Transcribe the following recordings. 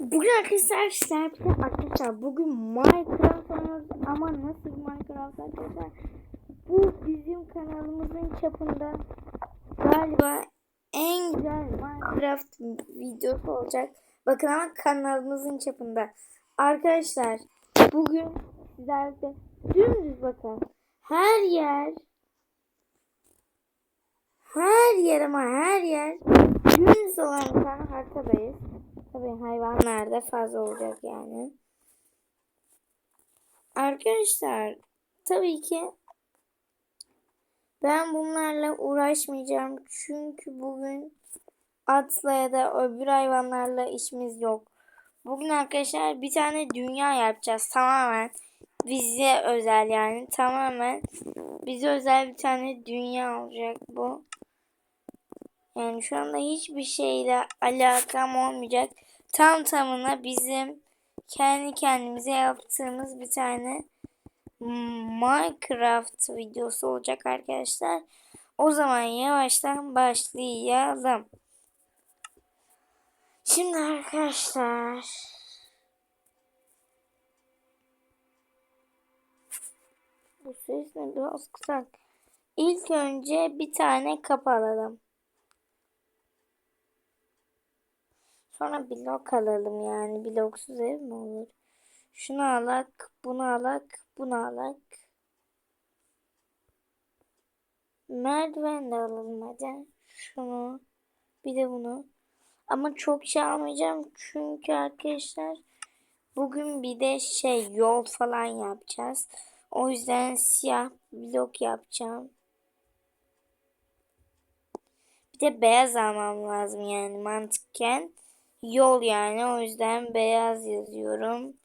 Bugün arkadaşlar arkadaşlar bugün Minecraft ama nasıl Minecraft arkadaşlar bu bizim kanalımızın çapında galiba en güzel Minecraft videosu olacak. Bakın ama kanalımızın çapında. Arkadaşlar bugün sizlerle dümdüz bakın her yer her yer ama her yer dümdüz olan bir tane haritadayız. Tabii hayvanlar da fazla olacak yani. Arkadaşlar tabii ki ben bunlarla uğraşmayacağım. Çünkü bugün atla ya da öbür hayvanlarla işimiz yok. Bugün arkadaşlar bir tane dünya yapacağız. Tamamen bize özel yani. Tamamen bize özel bir tane dünya olacak bu. Yani şu anda hiçbir şeyle alakam olmayacak. Tam tamına bizim kendi kendimize yaptığımız bir tane Minecraft videosu olacak arkadaşlar. O zaman yavaştan başlayalım. Şimdi arkadaşlar bu ses ne biraz kısak. İlk önce bir tane kapı alalım. Sonra blok alalım yani. Bloksuz ev mi olur? Şunu alak, bunu alak, bunu alak. Merdiven de alalım hadi. Şunu. Bir de bunu. Ama çok şey almayacağım. Çünkü arkadaşlar bugün bir de şey yol falan yapacağız. O yüzden siyah blok yapacağım. Bir de beyaz almam lazım yani mantıken yol yani. O yüzden beyaz yazıyorum.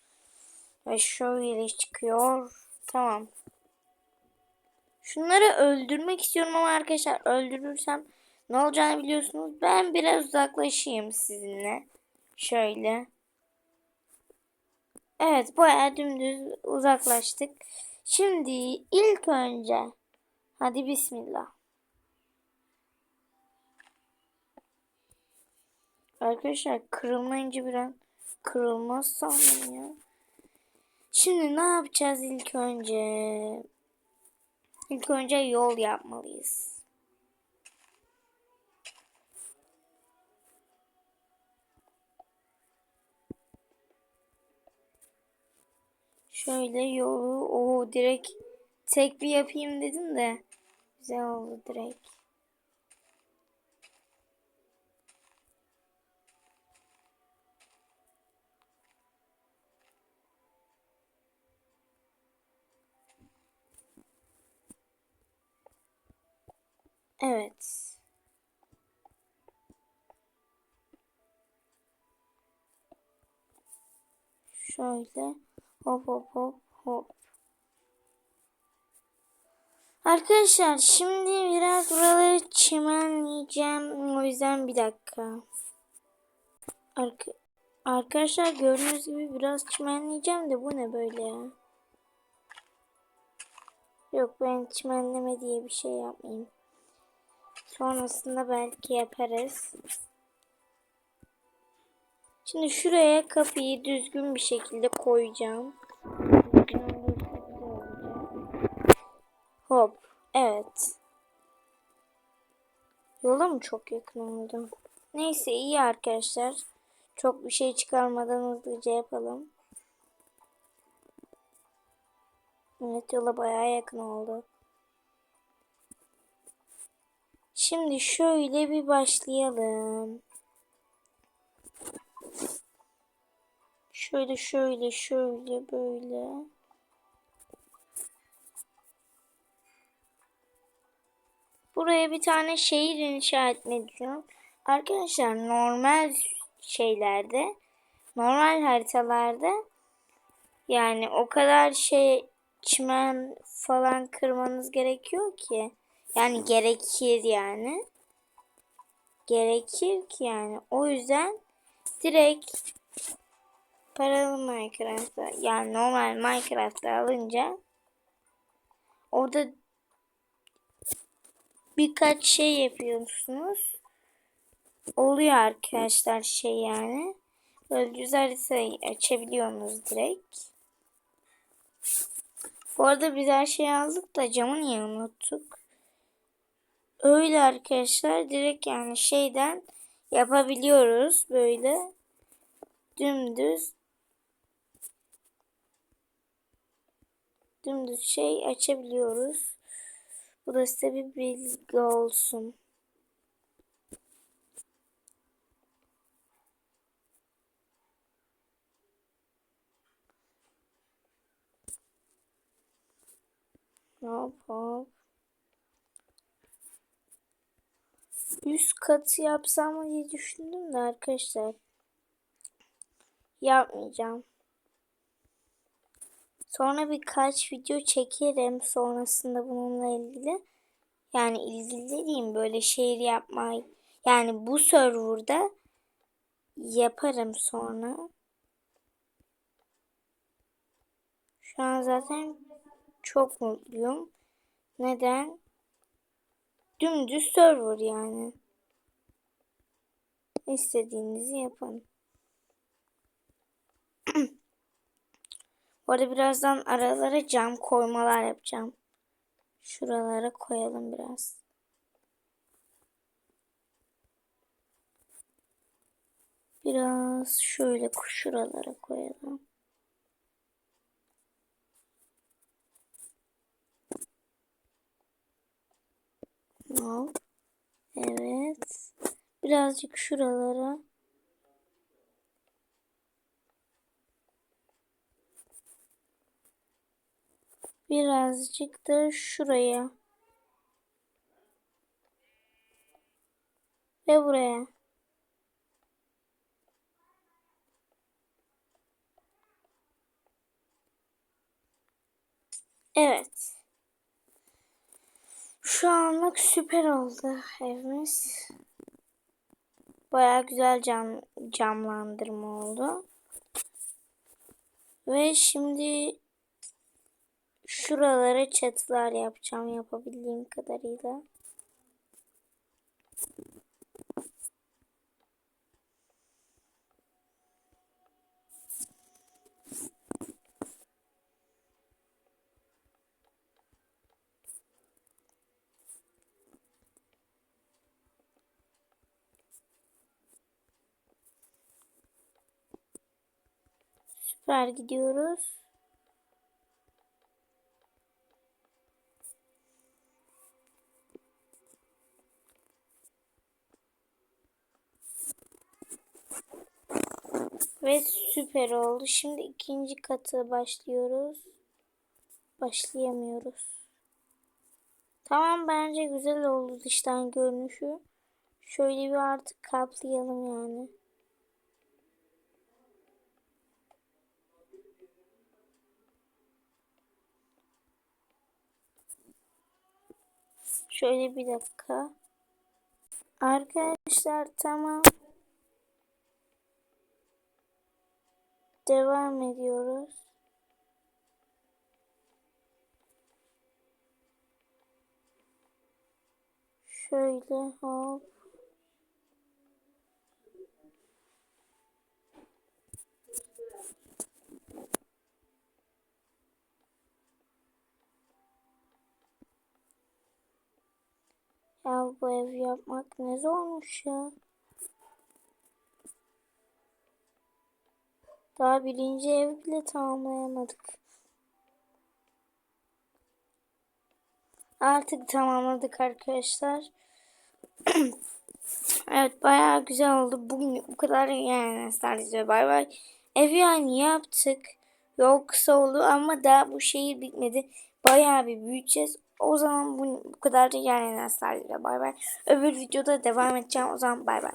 Ve şöyle çıkıyor. Tamam. Şunları öldürmek istiyorum ama arkadaşlar öldürürsem ne olacağını biliyorsunuz. Ben biraz uzaklaşayım sizinle. Şöyle. Evet bayağı dümdüz uzaklaştık. Şimdi ilk önce hadi bismillah. Arkadaşlar kırılmayınca bir an kırılmaz sandım ya. Şimdi ne yapacağız ilk önce? İlk önce yol yapmalıyız. Şöyle yolu o direkt tek bir yapayım dedim de güzel oldu direkt. Evet. Şöyle hop hop hop hop. Arkadaşlar şimdi biraz buraları çimenleyeceğim. O yüzden bir dakika. Arka Arkadaşlar gördüğünüz gibi biraz çimenleyeceğim de bu ne böyle ya? Yok ben çimenleme diye bir şey yapmayayım. Sonrasında belki yaparız. Şimdi şuraya kapıyı düzgün bir şekilde koyacağım. Hop. Evet. Yola mı çok yakın oldu? Neyse iyi arkadaşlar. Çok bir şey çıkarmadan hızlıca yapalım. Evet yola bayağı yakın oldu. Şimdi şöyle bir başlayalım. Şöyle şöyle şöyle böyle. Buraya bir tane şehir inşa etmeyi düşünüyorum. Arkadaşlar normal şeylerde, normal haritalarda yani o kadar şey çimen falan kırmanız gerekiyor ki. Yani gerekir yani. Gerekir ki yani. O yüzden direkt paralı Minecraft'ta yani normal Minecraft'ta alınca orada birkaç şey yapıyorsunuz. Oluyor arkadaşlar şey yani. Böyle düz haritayı açabiliyorsunuz direkt. Bu arada biz her şeyi aldık da camı niye unuttuk? Öyle arkadaşlar direkt yani şeyden yapabiliyoruz böyle dümdüz dümdüz şey açabiliyoruz. Bu da size bir bilgi olsun. Hop hop. Üst katı yapsam diye düşündüm de arkadaşlar. Yapmayacağım. Sonra birkaç video çekerim sonrasında bununla ilgili. Yani ilgili dediğim böyle şehir yapmayı. Yani bu serverda yaparım sonra. Şu an zaten çok mutluyum. Neden? Dümdüz server yani. İstediğinizi yapın. Orada birazdan aralara cam koymalar yapacağım. Şuralara koyalım biraz. Biraz şöyle şuralara koyalım. Hop. Evet. Birazcık şuralara. Birazcık da şuraya. Ve buraya. Evet. Şu anlık süper oldu evimiz. Baya güzel cam, camlandırma oldu. Ve şimdi şuralara çatılar yapacağım yapabildiğim kadarıyla. Süper gidiyoruz. Ve süper oldu. Şimdi ikinci katı başlıyoruz. Başlayamıyoruz. Tamam bence güzel oldu dıştan görünüşü. Şöyle bir artık kaplayalım yani. Şöyle bir dakika. Arkadaşlar tamam. Devam ediyoruz. Şöyle hop. Ya bu ev yapmak ne zormuş ya. Daha birinci ev bile tamamlayamadık. Artık tamamladık arkadaşlar. evet bayağı güzel oldu. Bugün bu kadar yani sadece bay bay. Evi yani yaptık. Yol kısa oldu ama daha bu şehir bitmedi. Bayağı bir büyüyeceğiz. O zaman bu, bu kadar yani sadece bay bay. Öbür videoda devam edeceğim. O zaman bay bay.